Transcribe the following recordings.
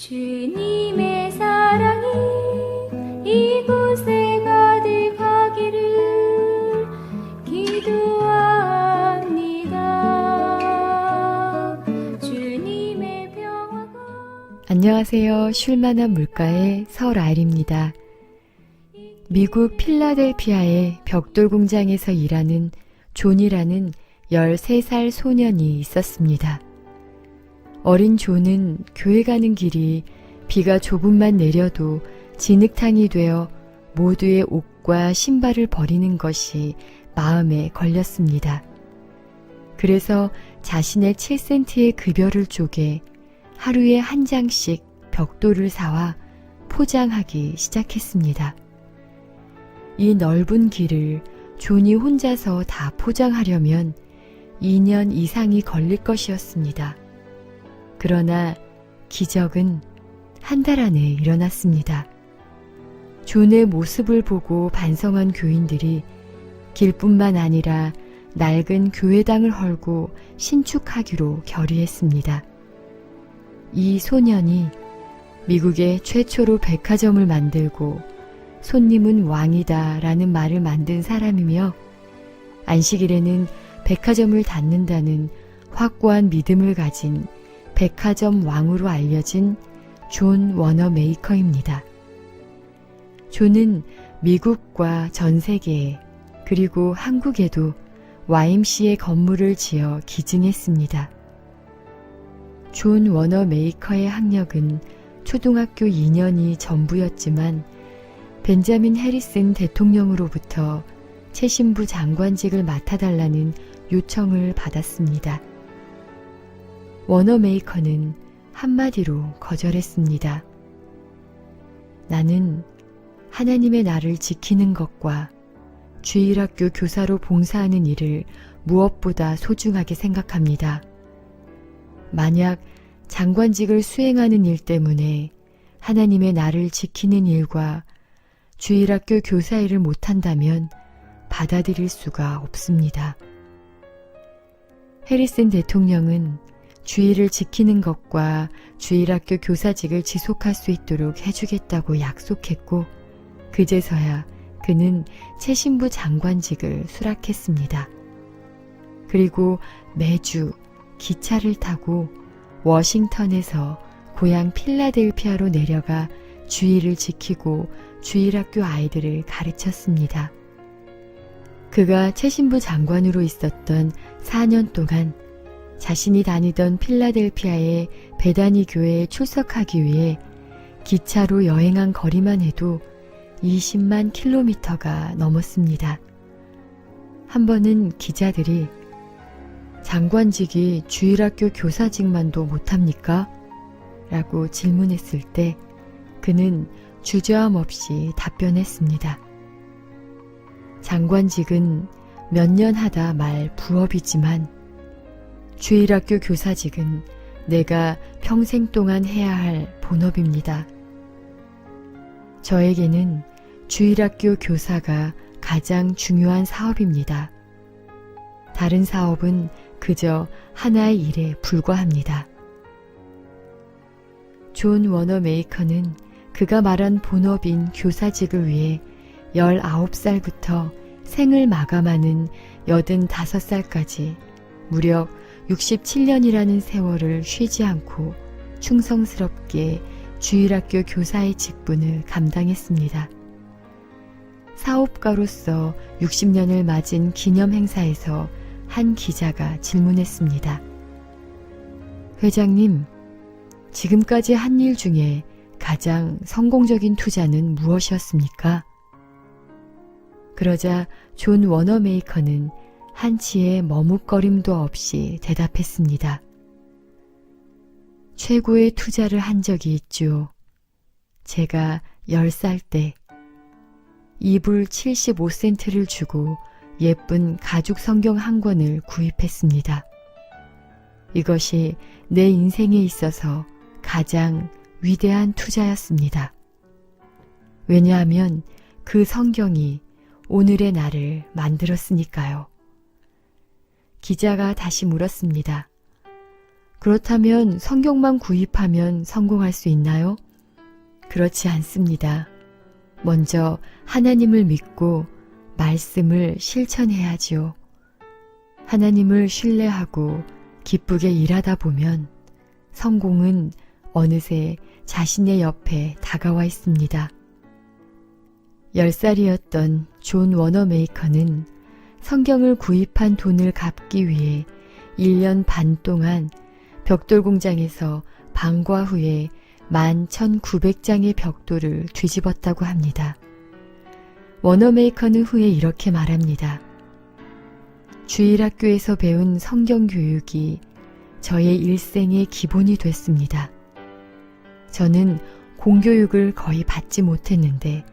주님의 사랑이 이곳에 가득하기를 기도합니다. 주님의 평화가 안녕하세요. 쉴만한 물가의 서울 아일입니다. 미국 필라델피아의 벽돌 공장에서 일하는 존이라는 13살 소년이 있었습니다. 어린 존은 교회 가는 길이 비가 조금만 내려도 진흙탕이 되어 모두의 옷과 신발을 버리는 것이 마음에 걸렸습니다. 그래서 자신의 7센트의 급여를 쪼개 하루에 한 장씩 벽돌을 사와 포장하기 시작했습니다. 이 넓은 길을 존이 혼자서 다 포장하려면 2년 이상이 걸릴 것이었습니다. 그러나 기적은 한 달 안에 일어났습니다. 존의 모습을 보고 반성한 교인들이 길뿐만 아니라 낡은 교회당을 헐고 신축하기로 결의했습니다. 이 소년이 미국의 최초로 백화점을 만들고 손님은 왕이다 라는 말을 만든 사람이며 안식일에는 백화점을 닫는다는 확고한 믿음을 가진 백화점 왕으로 알려진 존 워너 메이커입니다. 존은 미국과 전 세계에 그리고 한국에도 YMCA 건물을 지어 기증했습니다. 존 워너 메이커의 학력은 초등학교 2년이 전부였지만 벤자민 해리슨 대통령으로부터 최신부 장관직을 맡아달라는 요청을 받았습니다. 워너 메이커는 한마디로 거절했습니다. 나는 하나님의 나를 지키는 것과 주일학교 교사로 봉사하는 일을 무엇보다 소중하게 생각합니다. 만약 장관직을 수행하는 일 때문에 하나님의 나를 지키는 일과 주일학교 교사 일을 못한다면 받아들일 수가 없습니다. 해리슨 대통령은 주의를 지키는 것과 주일학교 교사직을 지속할 수 있도록 해주겠다고 약속했고, 그제서야 그는 최신부 장관직을 수락했습니다. 그리고 매주 기차를 타고 워싱턴에서 고향 필라델피아로 내려가 주의를 지키고 주일학교 아이들을 가르쳤습니다. 그가 최신부 장관으로 있었던 4년 동안 자신이 다니던 필라델피아의 베다니 교회에 출석하기 위해 기차로 여행한 거리만 해도 20만 킬로미터가 넘었습니다. 한 번은 기자들이 장관직이 주일학교 교사직만도 못합니까? 라고 질문했을 때 그는 주저함 없이 답변했습니다. 장관직은 몇 년 하다 말 부업이지만 주일학교 교사직은 내가 평생 동안 해야 할 본업입니다. 저에게는 주일학교 교사가 가장 중요한 사업입니다. 다른 사업은 그저 하나의 일에 불과합니다. 존 워너 메이커는 그가 말한 본업인 교사직을 위해 19살부터 생을 마감하는 85살까지 무려 67년이라는 세월을 쉬지 않고 충성스럽게 주일학교 교사의 직분을 감당했습니다. 사업가로서 60년을 맞은 기념 행사에서 한 기자가 질문했습니다. 회장님, 지금까지 한 일 중에 가장 성공적인 투자는 무엇이었습니까? 그러자 존 워너메이커는 한치의 머뭇거림도 없이 대답했습니다. 최고의 투자를 한 적이 있죠. 제가 10살 때 이불 75센트를 주고 예쁜 가죽 성경 한 권을 구입했습니다. 이것이 내 인생에 있어서 가장 위대한 투자였습니다. 왜냐하면 그 성경이 오늘의 나를 만들었으니까요. 기자가 다시 물었습니다. 그렇다면 성경만 구입하면 성공할 수 있나요? 그렇지 않습니다. 먼저 하나님을 믿고 말씀을 실천해야지요. 하나님을 신뢰하고 기쁘게 일하다 보면 성공은 어느새 자신의 옆에 다가와 있습니다. 10살이었던 존 워너메이커는 성경을 구입한 돈을 갚기 위해 1년 반 동안 벽돌 공장에서 방과 후에 11,900장의 벽돌을 뒤집었다고 합니다. 워너메이커는 후에 이렇게 말합니다. 주일학교에서 배운 성경 교육이 저의 일생의 기본이 됐습니다. 저는 공교육을 거의 받지 못했는데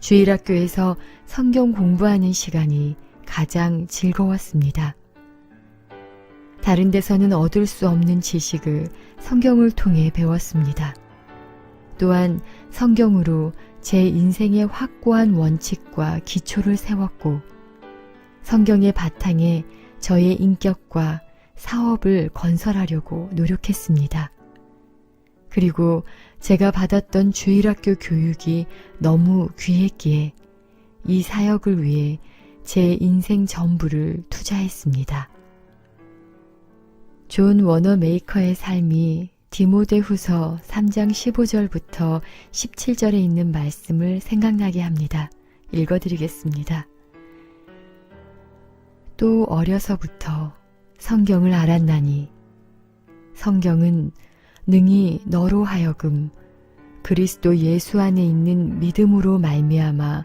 주일학교에서 성경 공부하는 시간이 가장 즐거웠습니다. 다른 데서는 얻을 수 없는 지식을 성경을 통해 배웠습니다. 또한 성경으로 제 인생의 확고한 원칙과 기초를 세웠고 성경의 바탕에 저의 인격과 사업을 건설하려고 노력했습니다. 그리고 제가 받았던 주일학교 교육이 너무 귀했기에 이 사역을 위해 제 인생 전부를 투자했습니다. 존 워너 메이커의 삶이 디모데 후서 3장 15절부터 17절에 있는 말씀을 생각나게 합니다. 읽어드리겠습니다. 또 어려서부터 성경을 알았나니 성경은 능히 너로 하여금 그리스도 예수 안에 있는 믿음으로 말미암아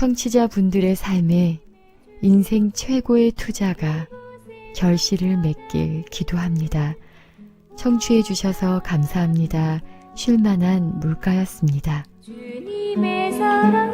청취자 분들의 삶에 인생 최고의 투자가 결실을 맺길 기도합니다. 청취해 주셔서 감사합니다. 쉴만한 물가였습니다. 주님의 이곳